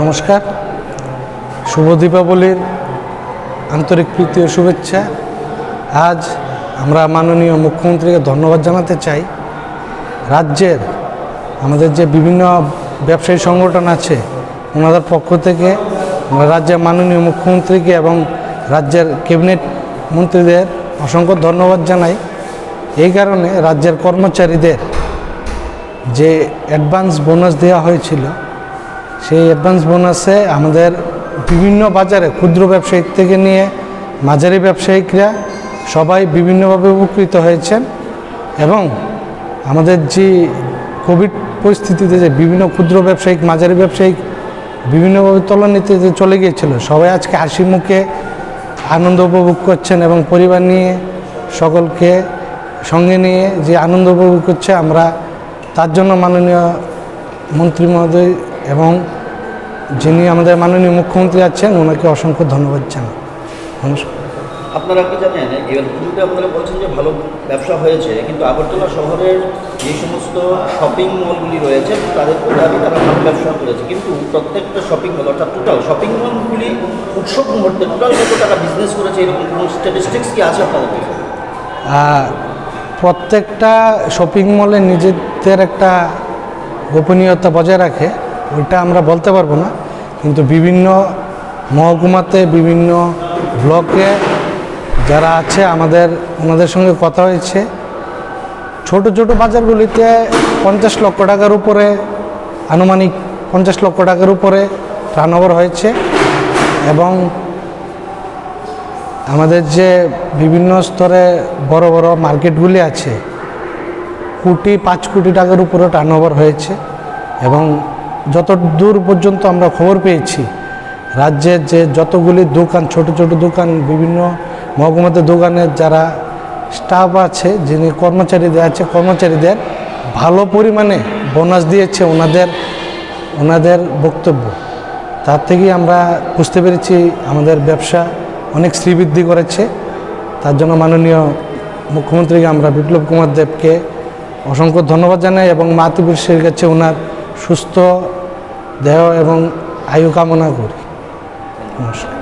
নমস্কার। শুভ দীপাবলির আন্তরিক প্রীতি ও শুভেচ্ছা। আজ আমরা মাননীয় মুখ্যমন্ত্রীকে ধন্যবাদ জানাতে চাই। রাজ্যের আমাদের যে বিভিন্ন ব্যবসায়ী সংগঠন আছে, ওনাদের পক্ষ থেকে রাজ্যের মাননীয় মুখ্যমন্ত্রীকে এবং রাজ্যের ক্যাবিনেট মন্ত্রীদের অসংখ্য ধন্যবাদ জানাই। এই কারণে রাজ্যের কর্মচারীদের যে অ্যাডভান্স বোনাস দেওয়া হয়েছিল সেই অ্যাডভান্স বোনাসে আমাদের বিভিন্ন বাজারে ক্ষুদ্র ব্যবসায়িক থেকে নিয়ে মাঝারি ব্যবসায়িকরা সবাই বিভিন্নভাবে উপকৃত হয়েছেন এবং আমাদের যে কোভিড পরিস্থিতিতে যে বিভিন্ন ক্ষুদ্র ব্যবসায়িক, মাঝারি ব্যবসায়িক বিভিন্নভাবে তলানিতে যে চলে গিয়েছিল, সবাই আজকে হাসি মুখে আনন্দ উপভোগ করছেন এবং পরিবার নিয়ে সকলকে সঙ্গে নিয়ে যে আনন্দ উপভোগ করছে, আমরা তার জন্য মাননীয় মন্ত্রী মহোদয় এবং যিনি আমাদের মাননীয় মুখ্যমন্ত্রী আছেন ওনাকে অসংখ্য ধন্যবাদ জানাই। নমস্কার। আপনারা কি জানেন এবার পুজোতে আপনারা বলছেন যে ভালো ব্যবসা হয়েছে কিন্তু আগরতলা শহরের যে সমস্ত শপিং মলগুলি রয়েছে তাদের দাবি তারা ভালো ব্যবসা করেছে। কিন্তু প্রত্যেকটা শপিং মল অর্থাৎ টোটাল শপিং মলগুলি উৎসব মুহূর্তে টোটাল কত টাকা বিজনেস করেছে এরকম কোনো স্ট্যাটিস্টিক্স কি আছে আপনাদের? প্রত্যেকটা শপিং মলে নিজেদের একটা গোপনীয়তা বজায় রাখে। ওইটা আমরা বলতে পারব না, কিন্তু বিভিন্ন মহকুমাতে, বিভিন্ন ব্লকে যারা আছে, আমাদের, ওনাদের সঙ্গে কথা হয়েছে। ছোট ছোট বাজারগুলিতে পঞ্চাশ লক্ষ টাকার উপরে, আনুমানিক পঞ্চাশ লক্ষ টাকার উপরে টার্নওভার হয়েছে এবং আমাদের যে বিভিন্ন স্তরে বড় বড় মার্কেটগুলি আছে, কোটি, পাঁচ কোটি টাকার উপরে টার্নওভার হয়েছে এবং যত দূর পর্যন্ত আমরা খবর পেয়েছি, রাজ্যের যে যতগুলি দোকান, ছোট ছোট দোকান, বিভিন্ন মহকুমাতে দোকানের যারা স্টাফ আছে, যিনি কর্মচারীদের আছে, কর্মচারীদের ভালো পরিমাণে বোনাস দিয়েছে ওনাদের ওনাদের বক্তব্য। তার থেকেই আমরা বুঝতে পেরেছি আমাদের ব্যবসা অনেক শ্রীবৃদ্ধি করেছে। তার জন্য মাননীয় মুখ্যমন্ত্রীকে আমরা বিপ্লব কুমার দেবকে অসংখ্য ধন্যবাদ জানাই এবং মাতৃপুরুষের কাছে ওনার সুস্থ দেহ এবং আয়ু কামনা করি। নমস্কার।